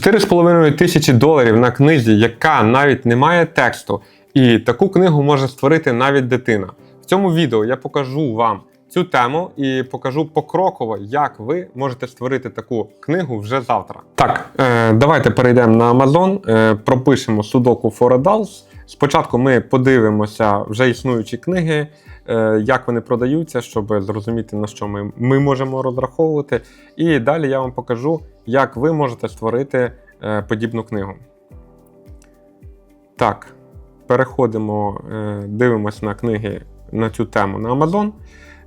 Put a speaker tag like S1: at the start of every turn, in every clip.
S1: 4,5 тисячі доларів на книзі, яка навіть не має тексту, і таку книгу може створити навіть дитина. В цьому відео я покажу вам цю тему і покажу покроково, як ви можете створити таку книгу вже завтра. Так, е, давайте перейдемо на Amazon, е, пропишемо Sudoku for Adults. Спочатку ми подивимося вже існуючі книги, як вони продаються, щоб зрозуміти на що ми, ми можемо розраховувати. І далі я вам покажу, як ви можете створити е, подібну книгу. Так, переходимо, е, дивимося на книги на цю тему на Amazon.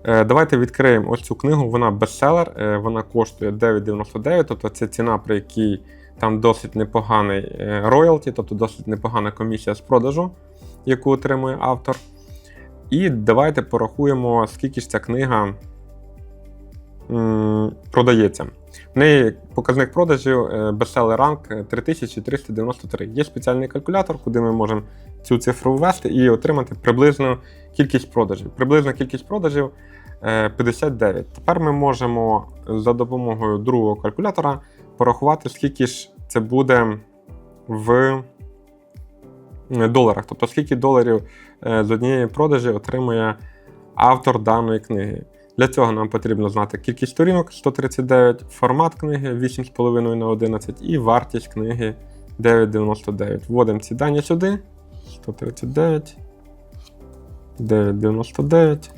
S1: Е, Давайте відкриємо ось цю книгу. Вона бестселер, е, вона коштує 9,99, тобто це ціна, при якій там досить непоганий е, роялті, тобто досить непогана комісія з продажу, яку отримує автор. І давайте порахуємо, скільки ж ця книга продається. В неї показник продажів е, bestseller ранг 3393. Є спеціальний калькулятор, куди ми можемо цю цифру ввести і отримати приблизну кількість продажів. Приблизна кількість продажів е, 59. Тепер ми можемо за допомогою другого калькулятора порахувати, скільки ж це буде в е, доларах. Тобто, скільки доларів е, з однієї продажі отримує автор даної книги. Для цього нам потрібно знати кількість сторінок 139, формат книги 8,5 на 11 і вартість книги 9,99. Вводимо ці дані сюди. 139, 9,99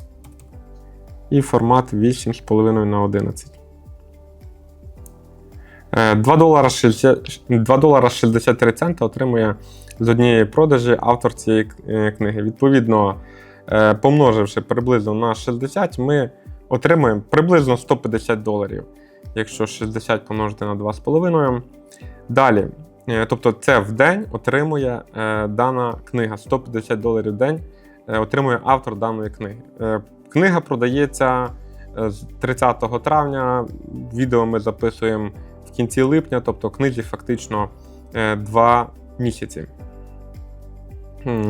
S1: і формат 8,5 на 11. Е, 2 долара 60, 2 долара 63 цента отримує з однієї продажі автор цієї е, книги. Відповідно, е, помноживши приблизно на 60, ми отримуємо приблизно 150 доларів. Якщо 60 помножити на 2,5. Далі, е, тобто це в день отримує дана книга. 150 доларів в день отримує автор даної книги. Книга продається з 30 травня. Відео ми записуємо в кінці липня, тобто книзі фактично 2 місяці.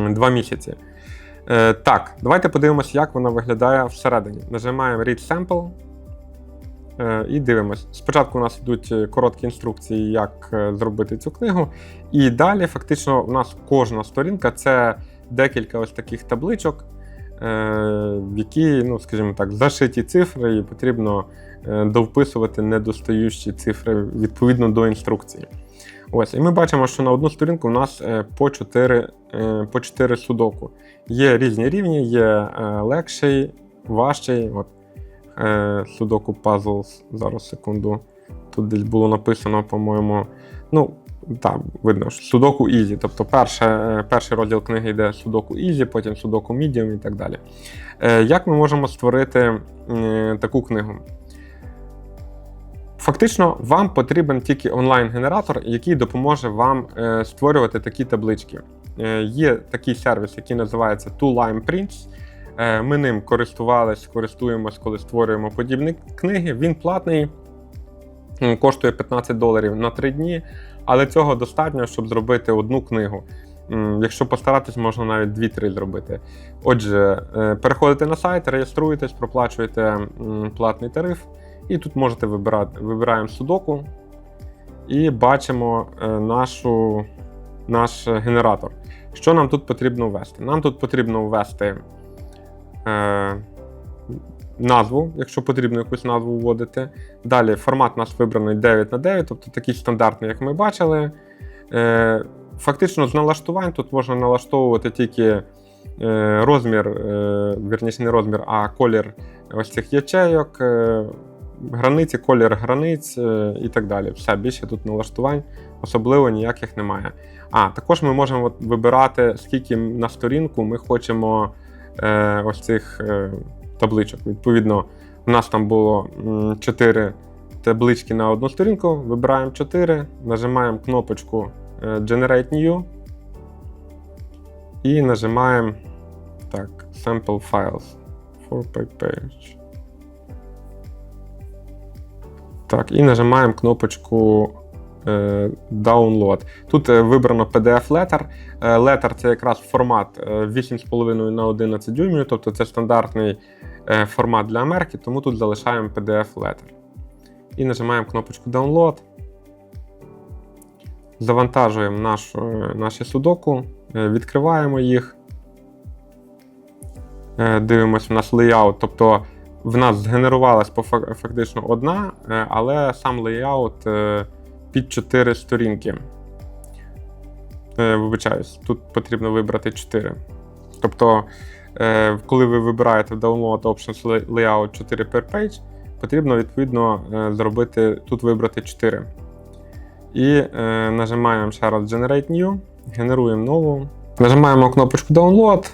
S1: Два місяці. Е, так, давайте подивимося, як вона виглядає всередині. Нажимаємо Read Sample е, і дивимось. Спочатку у нас йдуть е, короткі інструкції, як е, зробити цю книгу. І далі, фактично, у нас кожна сторінка це декілька ось таких табличок, е, в які, ну, скажімо так, зашиті цифри, і потрібно е, довписувати недостаючі цифри відповідно до інструкції. Ось, і ми бачимо, що на одну сторінку у нас е, по 4, е, по 4 судоку. Є різні рівні, є е, легший, важчий. От, судоку Puzzles, зараз секунду. Тут десь було написано, по-моєму. Ну, так, видно, що судоку Easy. Тобто перше, перший розділ книги йде судоку Easy, потім судоку Medium і так далі. Як ми можемо створити таку книгу? Фактично, вам потрібен тільки онлайн-генератор, який допоможе вам е, створювати такі таблички. Е, є такий сервіс, який називається Two-Line Prints. Е, ми ним користувались, користуємось, коли створюємо подібні книги. Він платний, коштує 15 доларів на 3 дні, але цього достатньо, щоб зробити одну книгу. Якщо постаратись, можна навіть 2-3 зробити. Отже, переходите на сайт, реєструєтесь, проплачуєте платний тариф. І тут можете вибирати. Вибираємо судоку і бачимо е, нашу, наш генератор. Що нам тут потрібно ввести? Нам тут потрібно ввести е, назву, якщо потрібно якусь назву вводити. Далі формат у нас вибраний 9 на 9, тобто такий стандартний, як ми бачили. Е, фактично, з налаштувань тут можна налаштовувати тільки е, розмір, е, вірніше не розмір, а колір ось цих ячейок. Границі, колір границь е, і так далі. Все, більше тут налаштувань, особливо ніяких немає. А також ми можемо вибирати, скільки на сторінку ми хочемо е, ось цих е, табличок. Відповідно, у нас там було 4 таблички на одну сторінку. Вибираємо 4, нажимаємо кнопочку е, Generate New і нажимаємо так, Sample Files for page. Так, і нажимаємо кнопочку е, Download. Тут е, вибрано PDF Letter. Е, Letter це якраз формат е, 8,5 на 11 дюймів, тобто це стандартний е, формат для Америки, тому тут залишаємо PDF Letter. І нажимаємо кнопочку Download. Завантажуємо нашу, наші судоку, е, відкриваємо їх. Е, Дивимося, у нас лейаут, тобто в нас згенерувалась фактично одна, е, але сам лейаут е, під 4 сторінки. Е, Вибачаюсь, тут потрібно вибрати 4. Тобто, коли ви вибираєте Download Options Layout 4 per page, потрібно відповідно зробити тут вибрати 4. І нажимаємо ще раз Generate New, генеруємо нову. Нажимаємо кнопочку Download,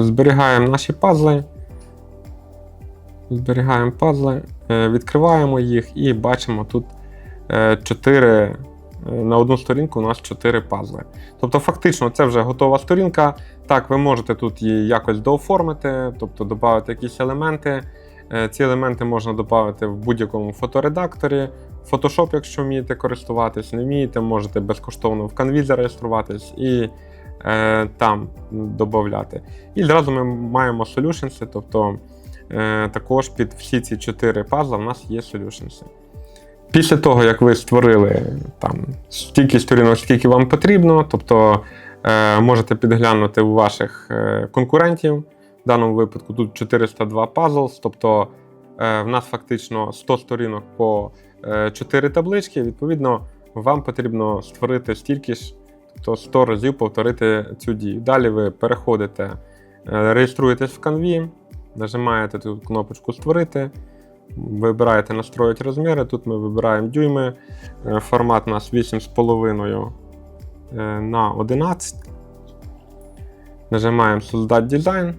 S1: зберігаємо наші пазли. Зберігаємо пазли, е, відкриваємо їх і бачимо тут 4. На одну сторінку у нас 4 пазли. Тобто, фактично, це вже готова сторінка. Так, ви можете тут її якось дооформити, тобто додати якісь елементи. Е, Ці елементи можна додати в будь-якому фоторедакторі. Photoshop, якщо вмієте користуватись, не вмієте, можете безкоштовно в Canvі зареєструватись і е, там додати. І одразу ми маємо solutions, тобто е, також під всі ці чотири пазла в нас є solutions. Після того, як ви створили там стільки сторінок, скільки вам потрібно, тобто е, можете підглянути у ваших е, конкурентів. В даному випадку тут 402 puzzles, тобто е, в нас фактично 100 сторінок по е, 4 таблички. Відповідно, вам потрібно створити стільки ж, тобто 100 разів повторити цю дію. Далі ви переходите, е, реєструєтесь в Canvі, нажимаєте тут кнопочку Створити. Вибираєте настроїть розміри. Тут ми вибираємо дюйми. Е, Формат у нас 8,5 е, на 11. Нажимаємо Создать дизайн.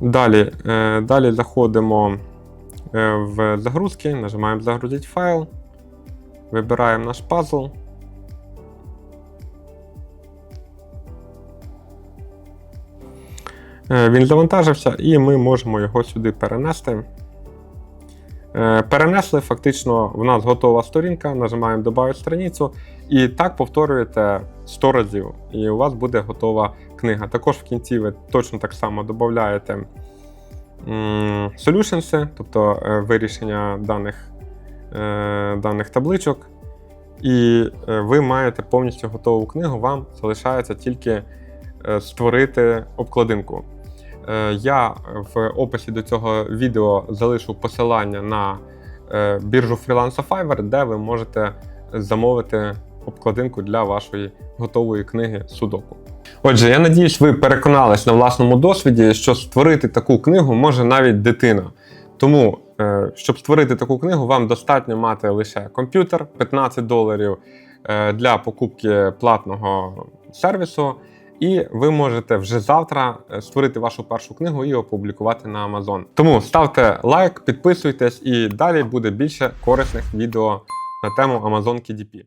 S1: Далі, е, далі заходимо в загрузки, нажимаємо Загрузити файл. Вибираємо наш пазл. Він завантажився, і ми можемо його сюди перенести. Е, Перенесли, фактично, в нас готова сторінка, нажимаємо Добавити страницю, і так повторюєте 100 разів, і у вас буде готова книга. Також в кінці ви точно так само додаєте solutions, тобто е, вирішення даних, е, даних табличок. І е, ви маєте повністю готову книгу, вам залишається тільки е, створити обкладинку. Е, Я в описі до цього відео залишу посилання на е, біржу фрілансу Fiverr, де ви можете замовити обкладинку для вашої готової книги Судоку. Отже, я надіюсь, ви переконались на власному досвіді, що створити таку книгу може навіть дитина. Тому, е, щоб створити таку книгу, вам достатньо мати лише комп'ютер 15 доларів для покупки платного сервісу. І ви можете вже завтра е, створити вашу першу книгу і опублікувати на Amazon. Тому ставте лайк, підписуйтесь, і далі буде більше корисних відео на тему Amazon KDP.